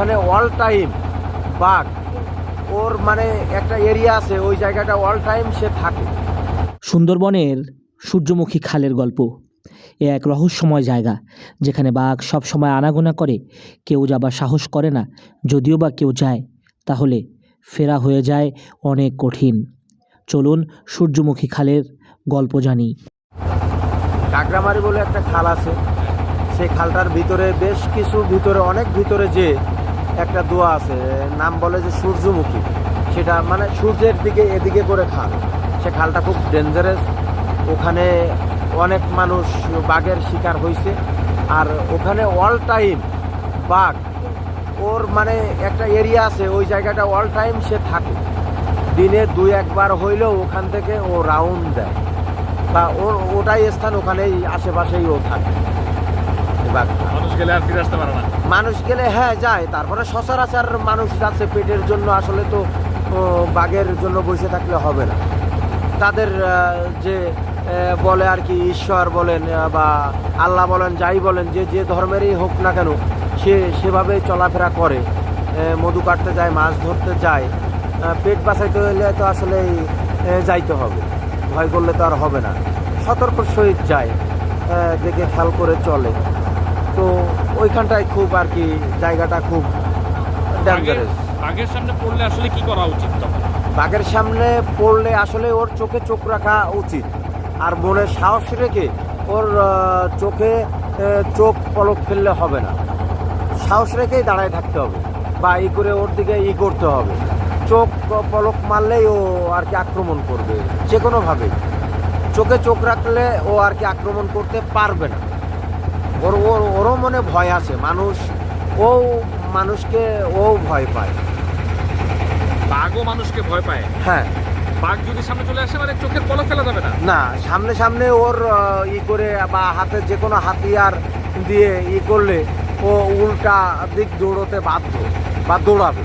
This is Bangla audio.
ওখানে অল টাইম বাঘ। ওর মানে একটা এরিয়া আছে ওই জায়গাটা অল টাইম সে থাকে। সুন্দরবনের সূর্যমুখী খালের গল্প। এ এক রহস্যময় জায়গা যেখানে বাঘ সব সময় আনাগোনা করে কেউ যাবার সাহস করে না যদিও বা কেউ যায় তাহলে ফেরা হয়ে যায় অনেক কঠিন। চলুন সূর্যমুখী খালের গল্প জানি। কাকরামারি বলে একটা খাল আছে। সেই খালটার ভিতরে বেশ কিছু ভিতরে অনেক ভিতরে যে একটা দোয়া আছে, নাম বলে যে সূর্যমুখী। সেটা মানে সূর্যের দিকে এদিকে করে খাল। সে খালটা খুব ডেঞ্জারাস ওখানে অনেক মানুষ বাঘের শিকার হয়েছে আর ওখানে অল টাইম বাঘ, ওর মানে একটা এরিয়া আছে, ওই জায়গাটা অল টাইম সে থাকে। দিনে দুই একবার হইলেও ওখান থেকে ও রাউন্ড দেয়। বা ওর ওটাই স্থান ওখানেই আশেপাশেই ও থাকে। বাঘটা। মানুষ গেলে আর ফিরে আসতে পারে না। মানুষ গেলে হ্যাঁ যায়। তারপরে সচরাচর মানুষ যাচ্ছে পেটের জন্য আসলে তো বাঘের জন্য বসে থাকলে হবে না। তাদের যে বলে আর কি ঈশ্বর বলেন বা আল্লাহ বলেন যাই বলেন যে যে ধর্মেরই হোক না কেন সে সেভাবে চলাফেরা করে। মধু কাটতে যায় মাছ ধরতে যায়। পেট বাঁচাইতে হলে তো আসলে যাইতে হবে। ভয় করলে তো আর হবে না। সতর্ক সহিত যায়। দেখে খেয়াল করে চলে। তো ওইখানটায় খুব আর কি জায়গাটা খুব আগের সামনে পড়লে আসলে কি করা উচিত তখন? বাঘের সামনে পড়লে আসলে ওর চোখে চোখ রাখা উচিত। আর মনে সাহস রেখে ওর চোখে চোখ পলক ফেললে হবে না। সাহস রেখেই দাঁড়ায় থাকতে হবে বা ই করে ওর দিকে ই করতে হবে। চোখ পলক মারলেই ও আর কি আক্রমণ করবে যে কোনোভাবেই চোখে চোখ রাখলে ও আর কি আক্রমণ করতে পারবে না। ওর ওর ওরও মনে ভয় আছে। মানুষ ও মানুষকে ও ভয় পায়। বাঘও মানুষকে ভয় পায়? হ্যাঁ। বাঘ যদি সামনে চলে আসে মানে চোখের পলক ফেলা যাবে না? না সামনে সামনে ওর ই করে বা হাতে যে কোনো হাতিয়ার দিয়ে ই করলে ও উল্টা দিক দৌড়তে বাধ্য বা দৌড়াবে।